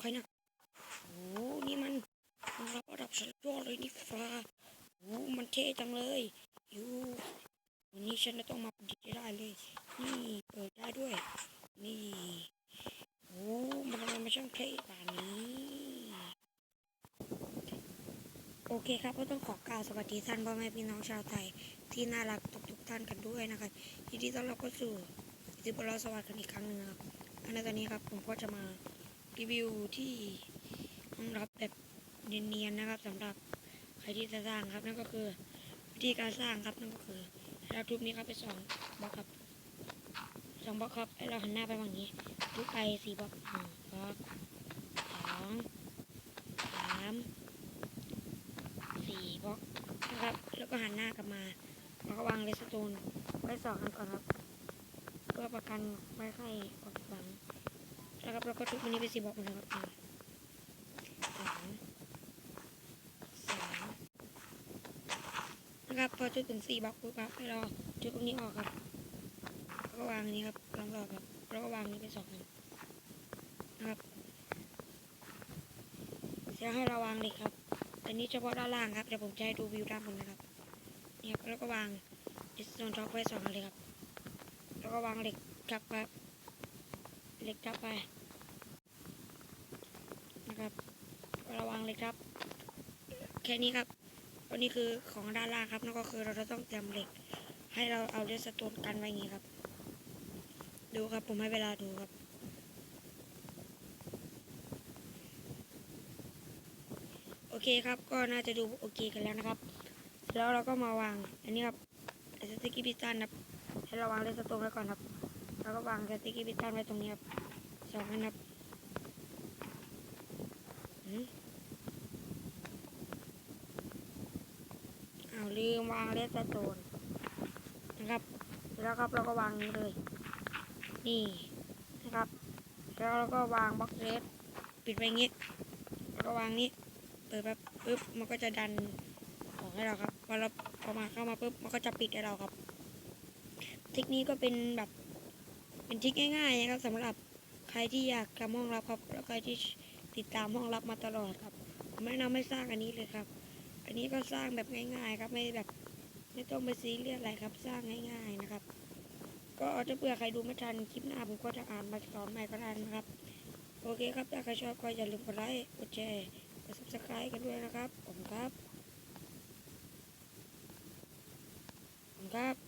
ใครนะโอ้นี่มันรับระดับสุดยอดเลยนี่ฟ้าโอ้มันเท่จังเลยยูวันนี้ฉันจะต้องมาประดิได้เลย นี่เปิดได้ด้วย นี่โอ้มันทำไมมันช่างเท่ป่านนี้โอเคครับก็ต้องขอกล่าวสวัสดีท่านพ่อแม่พี่น้องชาวไทย ที่น่ารักทุกทุกท่านกันด้วยนะครับยินดีต้อนรับเข้าสู่สิบเราสวัสดีกันอีกครั้งหนึ่งครับอันในตอนนี้ครับผมก็จะมา รีวิวที่ห้องรับแบบเนียนๆนะครับสำหรับใครที่จะสร้างครับนั่นก็คือวิธีการสร้างครับนั่นก็คือเราทุบนี้ครับไปสองบล็อกครับสองบล็อกครับให้เราหันหน้าไปฝั่งนี้ทุบไปสี่บล็อกหนึ่งบล็อกสองสามสี่บล็อกนะครับ แล้วก็หันหน้ากลับมาแล้วก็วางเลสโตนไว้สองอันก่อนครับเพื่อประกันไม่ให้ ออกหลังนะครับแล้วก็ทุบอันนี้ไปสี่บล็อกนะครับหนึ่งสองสามนะครับพอจุดถึงสี่บล็อกปุ๊บครับให้เราจุดตรงนี้ออกครับแล้วก็วางอันนี้ครับลองรอบครับแล้วก็วางนี้เป็นสองอันนะครับเสร็จแล้วให้เราวางเหล็กครับอันนี้เฉพาะด้านล่างครับเดี๋ยวผมจะให้ดูวิวด้านบนนะครับนี่ครับแล้วก็วางดิสโซนท็อปไว้สองอันเลยครับ แล้วก็วางเหล็กทับครับเหล็กทับไป ครับราวางเล็กทับ แค่นี้ครับอันนี้คือของด้านล่างครับนั่นก็คือเราจะต้องเตรียมเหล็ก ให้เราเอาเลสโตนกันไว้อย่างนี้ครับ ดูครับผมให้เวลาดูครับโอเคครับ ก็น่าจะดูโอเคกันแล้วนะครับ แล้วเราก็มาวาง อันนี้ครับสติกกี้พิซซ่านะครับให้เราวางเลสโตนไว้ก่อนครับ แล้วก็วางสติกกี้พิซซ่าไว้ตรงนี้ครับสองอันครับ เอาลืมวางเลสโตนนะครับ แล้วครับเราก็วางนี้เลย นี่นะครับ แล้วเราก็วางบล็อกเลสปิดไว้งี้ แล้วก็วางนี้เปิดแบบปุ๊บมันก็จะดันออกให้เราครับพอเราพอมาเข้ามาปุ๊บมันก็จะปิดให้เราครับเทคนิคก็เป็นแบบเป็นทริคง่ายๆนะครับสำหรับใครที่อยากทำห้องรับครับแล้วใครที่ ติดตามห้องรับมาตลอดครับผมแนะนำให้สร้างอันนี้เลยครับ อันนี้ก็สร้างแบบง่ายๆ ครับไม่แบบไม่ต้องไปซีเรียสอะไรครับ สร้างง่ายๆนะครับ ก็ถ้าเผื่อใครดูไม่ทันคลิปหน้าผมก็จะอ่านมาสอนใหม่ก็ได้นะครับ โอเคครับถ้าใครชอบก็อย่าลืมกดไลค์กดแชร์กด subscribe กันด้วยนะครับผมครับผมครับ